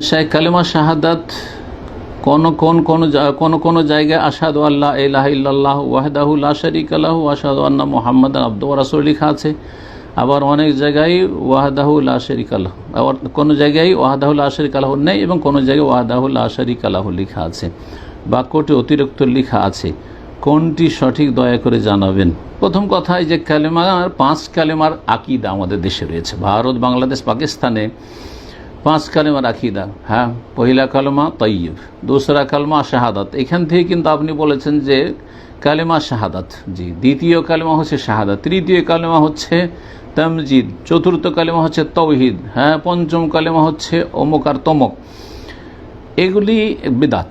শেখ কালিমা শাহাদাত কোন কোন কোন কোন কোন জায়গায় আসাদু আল্লাহ ইলাহ ইল্লাল্লাহ ওয়াহদাহুল আশারিক আল্লাহ আসাদু আন্না মোহাম্মদ আব্দু রাসুল লেখা আছে, আবার অনেক জায়গায় ওয়াহদাহুল আশারিক আল্লাহ আবার কোনো জায়গায় ওয়াহদাহুল আশারিক আল্লাহ নেই এবং কোনো জায়গায় ওয়াহদাহুল আশারিক আল্লাহ লেখা আছে। বাক্যটি অতিরিক্ত লেখা আছে। কোনটি সঠিক দয়া করে জানাবেন? প্রথম কথা এই যে কালেমার, পাঁচ কালেমার আকিদা আমাদের দেশে রয়েছে। ভারত, বাংলাদেশ, পাকিস্তানে পাঁচ কালেমার আকিদা হ্যাঁ পহিলা কালেমা তৈয়ব দোসরা কালমা শাহাদাত। এখান থেকে কিন্তু আপনি বলেছেন যে কালেমা শাহাদাত, জি। দ্বিতীয় কালেমা হচ্ছে শাহাদাত, তৃতীয় কালেমা হচ্ছে তামজিদ, চতুর্থ কালেমা হচ্ছে তৌহিদ হ্যাঁ পঞ্চম কালেমা হচ্ছে অমুক আর তমক। এগুলি বেদাত।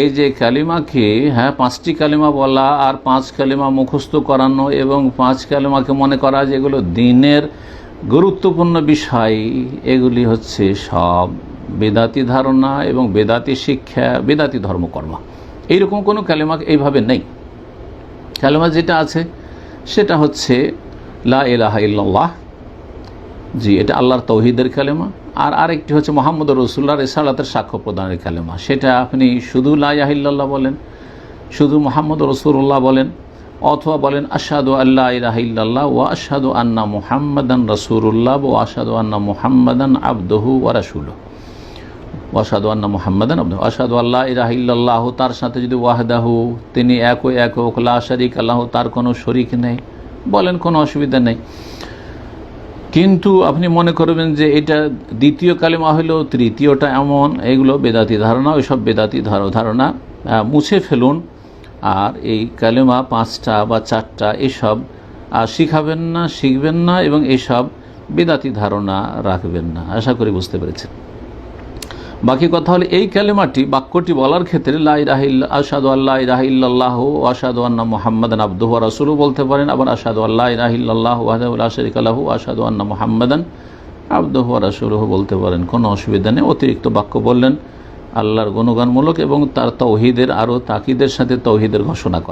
এই যে কালিমাকে হ্যাঁ পাঁচটি কালিমা বলা আর পাঁচ কালিমা মুখস্থ করানো এবং পাঁচ কালিমাকে মনে করা যে এগুলো দিনের গুরুত্বপূর্ণ বিষয় এগুলি হচ্ছে সব বেদাতি ধারণা এবং বেদাতি শিক্ষা, বেদাতি ধর্মকর্ম। এইরকম কোনো কালিমা এইভাবে নেই। কালিমা যেটা আছে, সেটা হচ্ছে লা ইলাহা ইল্লাল্লাহ। জি, এটা আল্লাহর তৌহিদের কালেমা। আর আরেকটি হচ্ছে মোহাম্মদ রসুল্লাহ রেসালাতের সাক্ষ্য প্রদানের কালেমা। সেটা আপনি শুধু লা লাহিল্লাহ বলেন, শুধু মোহাম্মদ রসুল্লাহ বলেন অথবা বলেন আসাদু আল্লাহ ইলাহিল্লাহ ও আসাদু আন্না মুহাম্মাদান রসুল্লাহ ও আসাদু আন্না মুহাম্মাদান আবদহু ও রাসুল ওয়াসাদু আন্না মুহাম্মাদান আব্দু আসাদু আল্লাহ ইলাহিল্লাহ তার সাথে যদি ওয়াহদাহু তিনি এক এক লা শরিক আল্লাহ, তার কোনো শরিক নেই। বলেন, কোনো অসুবিধা নেই। কিন্তু আপনি মনে করবেন যে এটা দ্বিতীয় কালেমা হলো তৃতীয়টা এমন, এগুলো বেদাতি ধারণা, ওইসব বেদাতি ধার- ধারণা মুছে ফেলুন। আর এই কালেমা পাঁচটা বা চারটা, এসব শিখাবেন না, শিখবেন না এবং এসব বেদাতি ধারণা রাখবেন না। আশা করি বুঝতে পেরেছেন। বাকি কথা হলো, এই কালেমাটি বাক্যটি বলার ক্ষেত্রে লাইরাহিল্লা আসাদু আল্লাহ ইরাহিল্লাহ আসাদু আন্না মোহাম্মদান আব্দুহ রাসুলও বলতে পারেন, আবার আসাদু আল্লাহ ইরাহিল্লাহ ওয়াহদুল্লাহ শরিক আল্লাহ আসাদু আন্না মোহাম্মদান আব্দুহ রাসুলও বলতে পারেন। কোনো অসুবিধা নেই, অতিরিক্ত বাক্য বললেন। আল্লাহর গুণগানমূলক এবং তার তৌহিদের আরও তাকিদের সাথে তৌহিদের ঘোষণা করা।